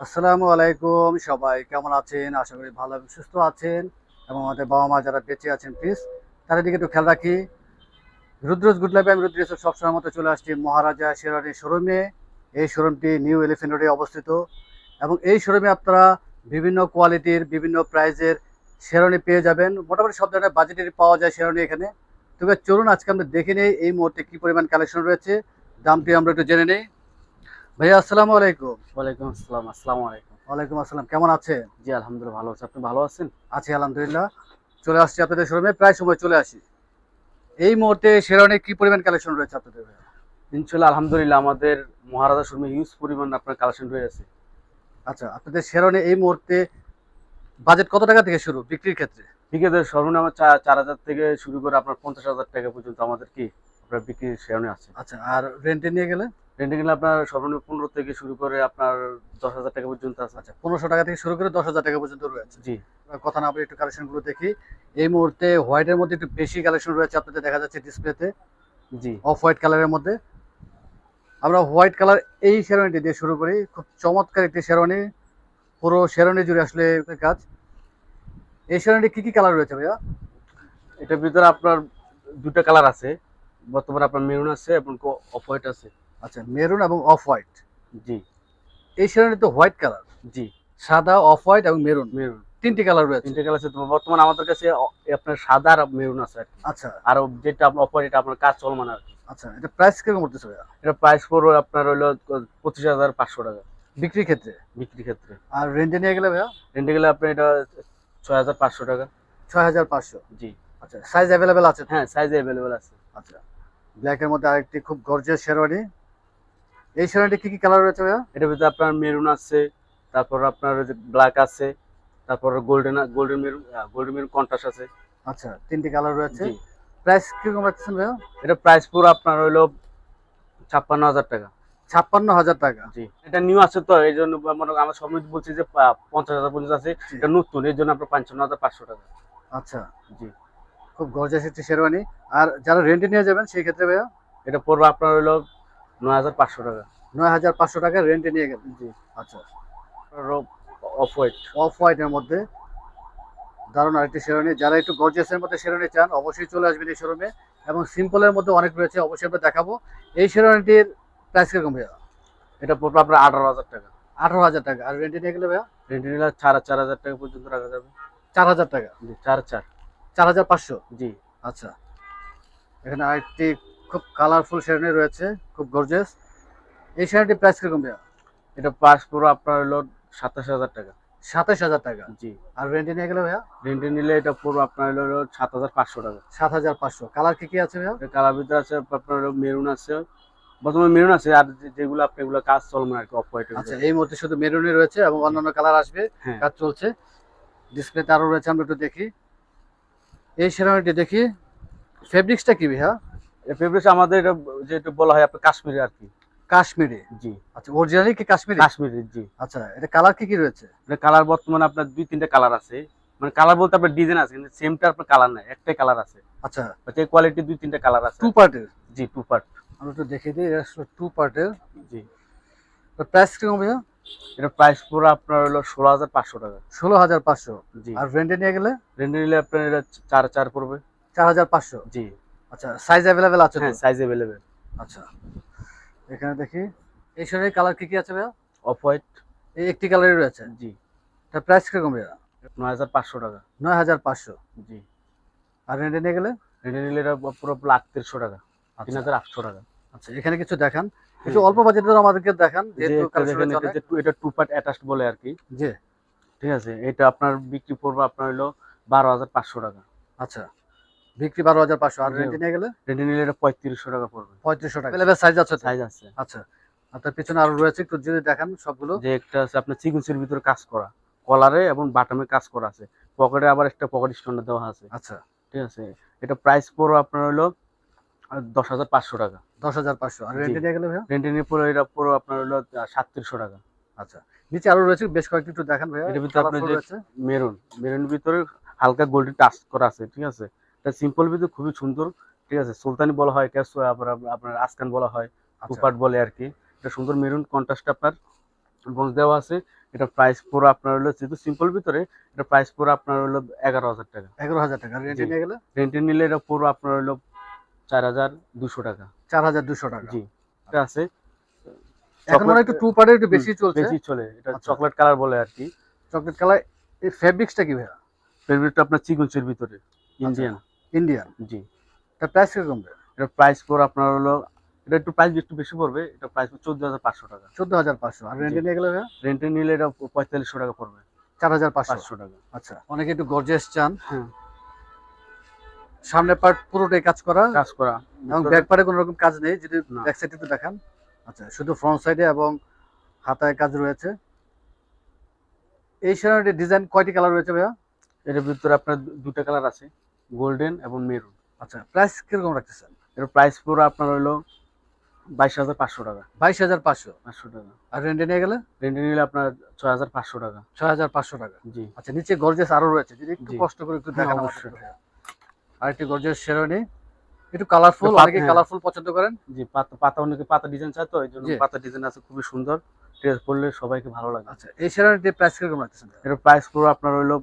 আসসালামু আলাইকুম, সবাই কেমন আছেন? আশা করি ভালো সুস্থ আছেন এবং আমাদের বাবা মা যারা বেঁচে আছেন প্লিজ তাদের দিকে একটু খেয়াল রাখি। রুদ্রজ গুড লাইফে, আমি রুদ্রেশ সবসময় মতো চলে আসছি মহারাজা শেরানি শোরুমে। এই শোরুমটি নিউ এলিফেন্ট রোডে অবস্থিত এবং এই শোরুমে আপনারা বিভিন্ন কোয়ালিটির, বিভিন্ন প্রাইজের শেরানি পেয়ে যাবেন। মোটামুটি সব ধরনের বাজেটের পাওয়া যায় শেরানি এখানে। তবে চলুন আজকে আমরা দেখে নেই এই মুহূর্তে কি পরিমাণ কালেকশন রয়েছে। দামটি আমরা একটু জেনে নেই। ভাইয়া আসসালামু আলাইকুম। ওয়ালাইকুম আসসালাম আসসালামু আলাইকুম। ওয়ালাইকুম আসসালাম কেমন আছেন? জি আলহামদুলিল্লাহ ভালো আছি। আপনি ভালো আছেন? আছি আলহামদুলিল্লাহ। চলে আসছি আপনাদের শোরুমে প্রায় সময় চলে আসি। এই মুহূর্তে শেরওয়ানির কি পরিমাণ কালেকশন রয়েছে আপনাদের ইনশাল্লাহ আলহামদুলিল্লাহ আমাদের মহারাজা শর্মা হিউজ পরিমাণ আপনার কালেকশন রয়েছে আচ্ছা আপনাদের শেরওয়ানি এই মুহূর্তে বাজেট কত টাকা থেকে শুরু বিক্রির ক্ষেত্রে? সর্বনিম্ন চা- চার হাজার থেকে শুরু করে আপনার পঞ্চাশ হাজার টাকা পর্যন্ত আমাদের কি আপনার বিক্রির শেয়ারনে আছে। আচ্ছা আর রেন্টে নিয়ে গেলে? রেন্টে গেলে আপনার সর্বনিম্ন পনেরো থেকে শুরু করে আপনার দশ হাজার টাকা পর্যন্ত আছে। আচ্ছা পনেরোশো টাকা থেকে শুরু করে দশ হাজার টাকা পর্যন্ত রয়েছে। জি। কথা না বলে একটু কালেকশনগুলো দেখি। এই মুহূর্তে হোয়াইটের মধ্যে একটু বেশি কালেকশন রয়েছে আপনাদের দেখা যাচ্ছে ডিসপ্লেতে জি। অফ হোয়াইট কালারের মধ্যে। আমরা হোয়াইট কালার এই শেরওয়ানিটি দিয়ে শুরু করি। খুব চমৎকার একটি শেরওয়ানি পুরো শেরওয়ানি জুড়ে আসলে কাজ। এই শেরওয়ানিটি কি কি কালার রয়েছে ভাইয়া? এটার ভিতরে আপনার দুটো কালার আছে। বর্তমানে আপনার মেরুন আছে এবং অফ হোয়াইট আছে। আচ্ছা মেরুন এবং অফ হোয়াইট। জি। এই শেরওয়ানি তো হোয়াইট কালার। জি। সাদা অফ হোয়াইট এবং মেরুন। মেরুন। তিনটি কালার রয়েছে। তিনটে কালার আছে। বর্তমানে আমাদের কাছে আপনার সাদা আর মেরুন আছে আচ্ছা। আর যেটা আপনার অফ হোয়াইট আপনার কাজ চলমান আর কি। আচ্ছা এটা প্রাইস কীরকম করতেছে ভাইয়া? এটা প্রাইস পড়বে আপনার হলো পঁচিশ হাজার পাঁচশো টাকা। বিক্রির ক্ষেত্রে? বিক্রি ক্ষেত্রে। আর রেন্টে নিয়ে গেলে ভাইয়া? রেন্টে গেলে আপনার এটা ছয় হাজার পাঁচশো টাকা। ছয় হাজার পাঁচশো? জি। আচ্ছা সাইজ অ্যাভেলেবেল আছে হ্যাঁ সাইজ অ্যাভেলেবেল আছে। আচ্ছা। ব্ল্যাকের মধ্যে আরেকটি খুব গর্জিয়াস শেরওয়ানি। এই শেরওয়ানিটি কি কি কালার রয়েছে ভাইয়া? এটার ভিতরে আপনার মেরুন আছে তারপর আপনার ব্ল্যাক আছে তারপর golden golden maroon golden maroon contrast আছে। আচ্ছা তিনটি কালার রয়েছে। প্রাইস কীরকম রাখছেন ভাইয়া? এটা প্রাইস পুরো আপনার হলো ছাপ্পান্ন হাজার টাকা। ছাপ্পান্ন হাজার টাকা? জি। এটা নিউ আছে তো এই জন্য মনে আমার সমিতি বলছি যে পঞ্চাশ হাজার পর্যন্ত আছে। এটা নতুন এই জন্য আপনার পঞ্চান্ন হাজার পাঁচশো টাকা। আচ্ছা। জি। খুব গর্জিয়াস একটি শেরওয়ানি। আর যারা রেন্টে নিয়ে যাবেন সেই ক্ষেত্রে ভাইয়া? এটা পড়বে আপনার হলো নয় হাজার পাঁচশো টাকা। নয় হাজার পাঁচশো টাকা রেন্টে নিয়ে গেলেন। জি। আচ্ছা। অফ হোয়াইট অফ হোয়াইটের মধ্যে দারুণ আরেকটি শেরওয়ানি। যারা একটু গর্জিয়াসের মধ্যে শেরওয়ানি চান অবশ্যই চলে আসবেন এই শোরুমে এবং সিম্পলের মধ্যে অনেক রয়েছে অবশ্যই আমরা দেখাবো। এই শেরওয়ানিটির প্রাইস কীরকম ভাইয়া? এটা পড়বে আপনার আঠারো হাজার টাকা। আঠারো হাজার টাকা। আর রেন্টে নিয়ে গেলে ভাইয়া? রেন্টে নিলে চার চার হাজার টাকা পর্যন্ত রাখা যাবে। চার হাজার টাকা? জি চার চার। চার হাজার পাঁচশো? জি। আচ্ছা। এখানে আরেকটি খুব কালারফুল শেরওয়ানি রয়েছে খুব গর্জিয়াস এই শেরওয়ানিটির প্রাইস কীরকম ভাইয়া? এটা পাস পুরো আপনার হলো সাতাশ হাজার টাকা। সাতাশ হাজার টাকা? জি। আর রেন্টে নিয়ে গেলে ভাইয়া? রেন্টে নিলে এটা পুরো আপনার হলো সাত হাজার পাঁচশো টাকা। সাত হাজার পাঁচশো। কালার কি কি আছে ভাইয়া? কালার ভিতরে আছে আপনার মেরুন আছে। বর্তমানে মেরুন আছে আর যেগুলো আপনি এগুলো কাজ চলমান আর কি অফ হোয়াইট আচ্ছা এই মুহূর্তে শুধু মেরুনি রয়েছে এবং অন্যান্য কালার আসবে হ্যাঁ। কাজ চলছে। ডিসপ্লেতে আরও রয়েছে আমরা একটু দেখি। এই শেরওয়ানিটি দেখি ফেব্রিক্সটা কি ভাইয়া? ফেব্রিক্স আমাদের এটা যেটা বলা হয় আপনার কাশ্মীরি আর কি। কাশ্মীরি? জি। আচ্ছা অরিজিনালি কি কাশ্মীরি? কাশ্মীরি জি। আচ্ছা এটা কালার কি কি রয়েছে? এটা কালার বর্তমানে আপনার দুই তিনটা কালার আছে। মানে কালার বলতে আপনার ডিজাইন আছে কিন্তু সেমটা আপনার কালার নাই একটাই কালার আছে। আচ্ছা। এই কোয়ালিটি দুই তিনটা কালার আছে। টু পার্টের জি টু পার্ট আমরা একটু দেখে দিই এটা টু পার্টের জি। প্রাইস কীরকম ভাইয়া? এটা প্রাইস পুরো আপনার হলো ষোলো হাজার পাঁচশো টাকা। ষোলো হাজার পাঁচশো। জি। আর রেন্টে নিয়ে গেলে? রেন্টে নিলে আপনার এটা চার চার পড়বে। চার হাজার পাঁচশো। জি। আচ্ছা সাইজ অ্যাভেলেবেল আছে হ্যাঁ সাইজ অ্যাভেলেবেল আচ্ছা এখানে দেখি। এই কালার কি কি আছে ভাইয়া? অফ হোয়াইট এই একটি কালারই রয়েছে? জি। তার প্রাইস কীরকম ভাইয়া? নয় হাজার পাঁচশো টাকা। নয় হাজার পাঁচশো? জি। আর নিয়ে গেলে? নিলে এটা পুরো লাখ তিনশো টাকা। তিন আচ্ছা। হাজার আটশো টাকা। আচ্ছা এখানে কিছু দেখান। একটু অল্প বাজেটের আমাদেরকে দেখান যেহেতু এটা টু পার্ট অ্যাটাচড বলে আর কি। জি। ঠিক আছে? এটা আপনার বিক্রি পড়বে আপনার হলো বারো হাজার পাঁচশো টাকা। আচ্ছা। বিক্রি বারো হাজার পাঁচশো। আর রেন্টে নিয়ে গেলে? রেন্টে নিলে এটা পঁয়ত্রিশশো টাকা পড়বে। পঁয়ত্রিশশো টাকা। সাইজ আছে সাইজ আছে। আচ্ছা। আর তার পিছনে আরও রয়েছে একটু যদি দেখান সবগুলো। যে একটা আছে আপনার সিকুয়েন্সের ভিতরে কাজ করা। কলারে এবং বাটামে কাজ করা আছে। পকেটে আবার একটা পকেট দেওয়া আছে। আচ্ছা। ঠিক আছে? এটা প্রাইস পড়বে আপনার হলো দশ হাজার পাঁচশো টাকা। দশ হাজার পাঁচশো। আর। রেন্টে নিয়ে গেলে ভাইয়া? রেন্টে নিয়ে পড়ে এটা পুরো আপনার হলো সাতত্রিশশো টাকা। আচ্ছা। নিচে আরও রয়েছে বেশ কয়েকটি একটু দেখান ভাইয়া। এটার ভিতরে আপনার যে- মেরুন। মেরুনের ভিতরে হালকা গোল্ডেন টাচ করা আছে ঠিক আছে? এটা সিম্পল ভিতরে খুবই সুন্দর ঠিক আছে? সুলতানি বলা হয় ক্যাশ আপনার আপনার আসকান বলা হয় আচ্ছা। বলে আর কি। এটা সুন্দর মেরুন কন্ট্রাস্ট আপনার বঞ্চ দেওয়া আছে। এটা প্রাইস পুরো আপনার হলো যেহেতু সিম্পল ভিতরে এটা প্রাইস পুরো আপনার হলো এগারো হাজার টাকা। এগারো হাজার টাকা। রেন্টে নিয়ে গেলে? রেন্টে নিলে এটা পুরো আপনার হলো চার হাজার দুশো টাকা। চার হাজার দুশো টাকা। জি। এটা আছে। এখন মানে একটু টু পার্টের একটু বেশি চলছে। বেশি চলে। এটা আচ্ছা। চকলেট কালার বলে আর কি। চকলেট কালার এই ফেব্রিক্সটা কি ভাইয়া? ফেভারিটটা আপনার চিকনসের ভিতরে ইন্ডিয়ান ইন্ডিয়ান জি। এটা প্রাইস কীরকম এটা প্রাইস পড়ে আপনার হলো এটা একটু প্রাইস একটু বেশি পড়বে এটা প্রাইস চোদ্দ হাজার পাঁচশো টাকা। চোদ্দ হাজার পাঁচশো। আর রেন্টে নিয়ে গেলে রেন্টে নিলে এটা পঁয়তাল্লিশশো টাকা পড়বে। চার হাজার পাঁচশো। টাকা। আচ্ছা অনেকে একটু গর্জিয়াস চান হ্যাঁ। সামনের পার্ট পুরোটাই কাজ করা। কাজ করা। এবং ব্যাক পার্টে কোনো রকম কাজ নেই যদি ব্যাক সাইডে একটু দেখান। আচ্ছা শুধু ফ্রন্ট সাইডে এবং হাতায় কাজ রয়েছে। এই শাড়ির ডিজাইন কয়টি কালার রয়েছে ভাইয়া? এর ভিতরে আপনার দুটো কালার আছে। গোল্ডেন এবং মেরুন। আচ্ছা প্রাইস কীরকম রাখতেছেন এর প্রাইস পুরো আপনার হলো বাইশ হাজার পাঁচশো টাকা। বাইশ হাজার পাঁচশো? পাঁচশো টাকা। আর রেন্টে নিয়ে গেলে? রেন্টে নিলে আপনার ছয় হাজার পাঁচশো টাকা। ছয় হাজার পাঁচশো টাকা। জি। আচ্ছা নিচে গর্জেস আরও রয়েছে। যদি একটু কষ্ট করে একটু হ্যাঁ, দেখান অবশ্যই। আর একটি গর্জেস শেরওয়ানি একটু কালারফুল অনেকে হ্যাঁ। কালারফুল পছন্দ করেন। জি পাতা পাতা অনেকে পাতা ডিজাইন চায় তো এই জন্য পাতা ডিজাইন আছে খুবই সুন্দর। ড্রেস পরলে সবাইকে ভালো লাগে। আচ্ছা এই শেরওয়ানিটির প্রাইস কীরকম রাখতেছেন? এর প্রাইস পুরো আপনার হলো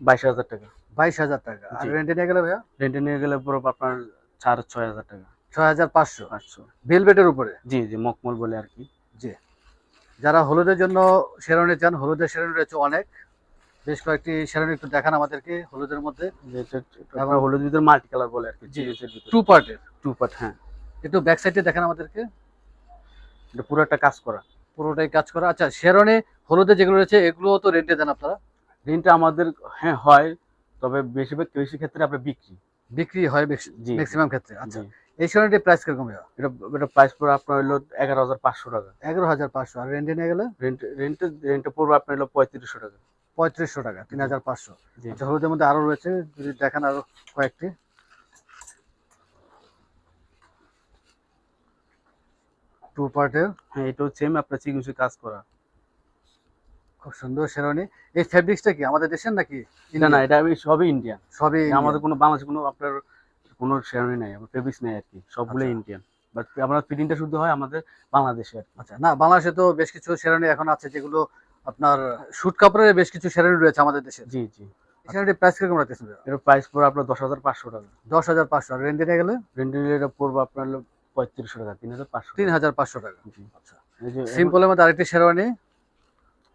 বাইশ হাজার টাকা। বাইশ হাজার টাকা। আর রেন্টে নিয়ে গেলে ভাইয়া? রেন্টে নিয়ে গেলে পুরো আপনার চার ছয় হাজার টাকা। ছয় হাজার পাঁচশো? পাঁচশো। ভেলভেটের উপরে? জি জি মকমল বলে আর কি। জি। যারা হলুদের জন্য শেরওয়ানি চান হলুদের শেরওয়ানি রয়েছে অনেক। বেশ কয়েকটি শেরওয়ানি একটু দেখান আমাদেরকে হলুদের মধ্যে। হলুদ ভিতরে মাল্টি কালার বলে আর কি জি। টু পার্টের টু পার্ট হ্যাঁ। একটু ব্যাক সাইডে দেখেন আমাদেরকে। এটা পুরো একটা কাজ করা। পুরোটাই কাজ করা। আচ্ছা শেরওয়ানি হলুদে যেগুলো রয়েছে এগুলো তো রেন্টে দেন আপনারা? রেন্টটা আমাদের হ্যাঁ হয়। তবে বেশিরভাগ বেশি ক্ষেত্রে আপনার বিক্রি। বিক্রি হয়। ম্যাক্সিমাম ক্ষেত্রে। আচ্ছা এই শেরওয়ানিটির প্রাইস কীরকম এটা এটা প্রাইস পড়ে আপনার হলো এগারো হাজার পাঁচশো টাকা। এগারো হাজার পাঁচশো। আর রেন্টে নিয়ে গেলে? রেন্ট রেন্টে রেন্টটা পড়বে আপনার হলো পঁয়ত্রিশশো টাকা। পঁয়ত্রিশশো টাকা তিন হাজার পাঁচশো। আচ্ছা হলুদের মধ্যে আরও রয়েছে যদি দেখেন আরও কয়েকটি। টু পার্টের হ্যাঁ এটাও সেম আপনার চিকিৎসা কাজ করা। খুব সুন্দর শেরওয়ানি। এই ফেব্রিক্সটা কি আমাদের দেশের নাকি না না এটা সবই ইন্ডিয়ান সবই আমাদের কোনো বাংলাদেশে কোনো আপনার কোনো শেয়ারই নাই আমার ফেব্রিক্স নেই আর কি সবগুলো আচ্ছা। ইন্ডিয়ান বাট আমার ফিটিংটা শুধু হয় আমাদের বাংলাদেশে আচ্ছা না বাংলাদেশে তো বেশ কিছু শেরওয়ানি এখন আছে যেগুলো আপনার শুট কাপড়ের বেশ কিছু শেরওয়ানি রয়েছে আমাদের দেশে। জি জি। এই প্রাইস কীরকম রাখতেছেন এর প্রাইস আপনার দশ হাজার পাঁচশো টাকা। দশ হাজার পাঁচশো রেন্টে নিয়ে গেলে? রেন্টে নিলে এটা পড়বে আপনার পঁয়ত্রিশশো টাকা তিন হাজার পাঁচশো তিন হাজার পাঁচশো টাকা। আচ্ছা। সিম্পলের মধ্যে আরেকটি শেরওয়ানি।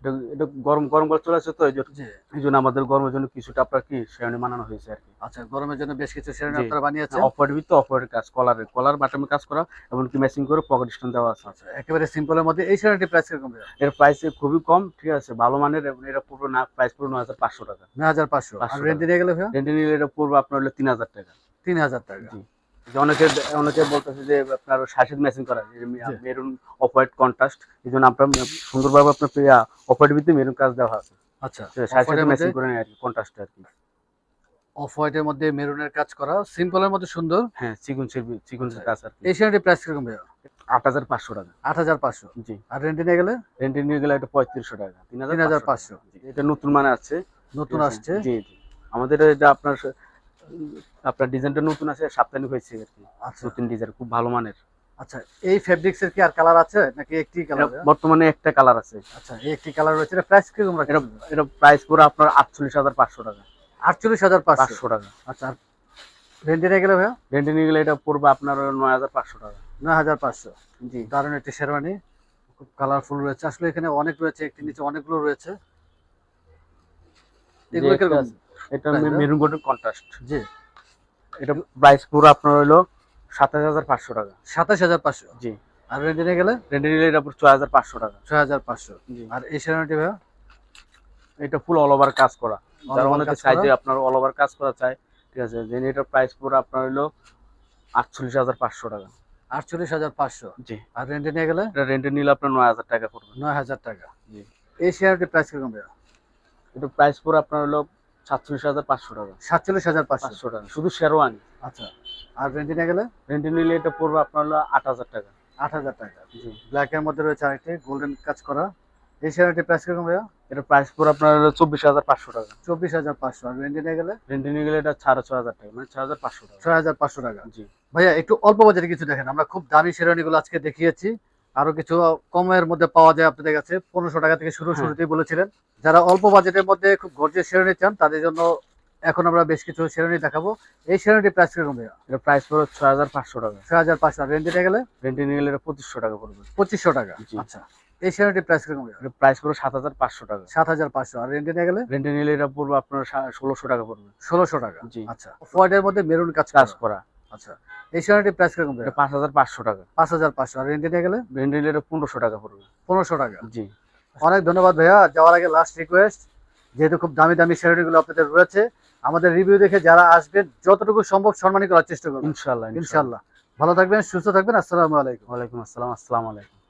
এটা এটা গরম গরম করে চলে আসছে তো এই জন্য- এই জন্য আমাদের গরমের জন্য কিছুটা আপনার কি শেয়ারনি বানানো হয়েছে আর কি। আচ্ছা গরমের জন্য বেশ কিছু জি। আপনারা বানিয়েছেন। অফারের ভিতরে অফারের কাজ কলারের কলার বাটামে কাজ করা এমনকি ম্যাচিং করে পকেট স্টোন দেওয়া আছে। আচ্ছা একেবারে সিম্পলের মধ্যে এই শেরওয়ানিটির প্রাইস কীরকম এর প্রাইস খুবই কম ঠিক আছে ভালো মানের এবং এটা পুরো না প্রাইস পুরো নয় হাজার পাঁচশো টাকা। নয় হাজার পাঁচশো। আর রেন্টে নিয়ে গেলে রেন্টে নিলে এটা পড়বে আপনার হলো তিন হাজার টাকা। তিন হাজার টাকা। জি। যে অনেকে অনেকে বলতেছে যে আপনার ম্যাচিং করা মেরুন অফ হোয়াইট কন্ট্রাস্ট এই জন্য আপনার সুন্দরভাবে আপনার অফ হোয়াইট মেরুন কাজ দেওয়া আছে আচ্ছা ম্যাচিং করে আর কি কন্ট্রাস্ট আর কি। অফ হোয়াইটের মধ্যে মেরুনের কাজ করা সিম্পলের মধ্যে সুন্দর? হ্যাঁ চিকুন চিকুন আচ্ছা। কাজ আর কি। এই প্রাইস কীরকম ভাইয়া? আট হাজার পাঁচশো টাকা। আট হাজার পাঁচশো? জি। আর রেন্টে নিয়ে গেলে? রেন্টে নিয়ে গেলে এটা পঁয়ত্রিশশো টাকা তিন হাজার 3500 জি, এটা নতুন মানে আছে নতুন আসছে? জি জি। আমাদের এটা আপনার আপনার ডিজাইনটা নতুন আছে সাপ্তাহিক হয়েছে আর কি। আচ্ছা। নতুন ডিজাইন খুব ভালো মানের। আচ্ছা এই ফেব্রিক্সের কি আর কালার আছে নাকি একটি কালার বর্তমানে একটা কালার আছে। আচ্ছা এই একটি কালার রয়েছে এটা প্রাইস এটা রাখছেন? এটা প্রাইস পুরো আপনার আটচল্লিশ হাজার পাঁচশো টাকা। আটচল্লিশ হাজার পাঁচশো? পাঁচশো টাকা। আচ্ছা রেন্টে নিয়ে গেলে ভাইয়া? রেন্টে নিয়ে গেলে এটা পড়বে আপনার নয় হাজার পাঁচশো টাকা। নয় হাজার পাঁচশো? জি। দারুণ একটি শেরওয়ানি। খুব কালারফুল রয়েছে। আসলে এখানে অনেক রয়েছে একটি নিচে অনেকগুলো রয়েছে। এগুলো কীরকম? এটা? মেরুন গোল্ডেন কন্ট্রাস্ট জি। এটা প্রাইস পুরো আপনার হলো সাতাশ হাজার পাঁচশো টাকা। সাতাশ হাজার পাঁচশো? জি। আর রেন্টে নিয়ে গেলে? রেন্টে নিলে এটা পুরো ছয় হাজার পাঁচশো টাকা। ছয় হাজার পাঁচশো। জি। আর এই শেরওয়ানিটি ভাইয়া? এটা ফুল অল ওভার কাজ করা। যারা অনেকে চাই যে আপনার অল ওভার কাজ করা চাই ঠিক আছে? দেন এটার প্রাইস পুরো আপনার হলো আটচল্লিশ হাজার পাঁচশো টাকা। আটচল্লিশ হাজার পাঁচশো? জি। আর রেন্টে নিয়ে গেলে? এটা রেন্টে নিলে আপনার নয় হাজার টাকা পড়বে। নয় হাজার টাকা। জি। এই শেয়ারটির প্রাইস কীরকম ভাইয়া? এটা প্রাইস পুরো আপনার হলো সাতচল্লিশ হাজার পাঁচশো টাকা। সাতচল্লিশ হাজার পাঁচশো। টাকা। শুধু শেরওয়ানি। আচ্ছা আর রেন্টে নিয়ে গেলে? রেন্টে নিলে এটা পড়বে আপনার হলো আট হাজার টাকা। আট হাজার টাকা। জি। ব্ল্যাকের মধ্যে রয়েছে আরেকটি গোল্ডেন কাজ করা। এই শেয়ারটির প্রাইস কীরকম ভাইয়া? এটা প্রাইস পুরো আপনার হলো চব্বিশ হাজার পাঁচশো টাকা। চব্বিশ হাজার পাঁচশো। আর রেন্টে নিয়ে গেলে? রেন্টে নিয়ে গেলে এটা সাড়ে ছয় হাজার টাকা মানে ছয় হাজার পাঁচশো টাকা। ছয় হাজার পাঁচশো টাকা। জি। ভাইয়া একটু অল্প বাজারে কিছু দেখেন। আমরা খুব দামি শেরওয়ানিগুলো আজকে দেখিয়েছি। আরও কিছু কমের মধ্যে পাওয়া যায় আপনাদের কাছে। পনেরোশো টাকা থেকে শুরু হ্যাঁ। শুরুতেই বলেছিলেন। যারা অল্প বাজেটের মধ্যে খুব গর্জের শেরনি চান তাদের জন্য এখন আমরা বেশ কিছু শেরনি দেখাবো। এই শেরনিটির প্রাইস কীরকম এটা প্রাইস পড়বে ছয় হাজার পাঁচশো টাকা। ছয় হাজার পাঁচশো। রেঞ্জ নিতে গেলে? রেন্টে নিয়ে গেলে এটা পঁচিশশো টাকা পড়বে। পঁচিশশো টাকা। আচ্ছা। এই শেরনিটির প্রাইস কীরকম প্রাইস পড়বে সাত হাজার পাঁচশো টাকা। সাত হাজার পাঁচশো। আর রেন্টে নিয়ে গেলে? রেন্টে নিলে এটা পড়বে আপনার ষোলোশো টাকা পড়বে। ষোলোশো টাকা। জি। আচ্ছা। ফয়েডের মধ্যে মেরুন কাজ কাজ করা। আচ্ছা এই শেরনিটির প্রাইস কীরকম এটা পাঁচ হাজার পাঁচশো টাকা। পাঁচ হাজার পাঁচশো। আর রেন্টে নিয়ে গেলে? রেন্টে নিলে এটা পনেরোশো টাকা পড়বে। পনেরোশো টাকা। জি। অনেক ধন্যবাদ ভাইয়া। যাওয়ার আগে লাস্ট রিকোয়েস্ট যেহেতু খুব দামি দামি আপনাদের রয়েছে আমাদের রিভিউ দেখে যারা আসবেন যতটুকু সম্ভব সম্মানী করার চেষ্টা করবেন। ইনশাল্লাহ ইনশাল্লাহ ইনশাল্লাহ ভালো থাকবেন সুস্থ থাকবেন আসসালামু আলাইকুম। ওয়ালাইকুম আসসালাম আসসালামু আলাইকুম।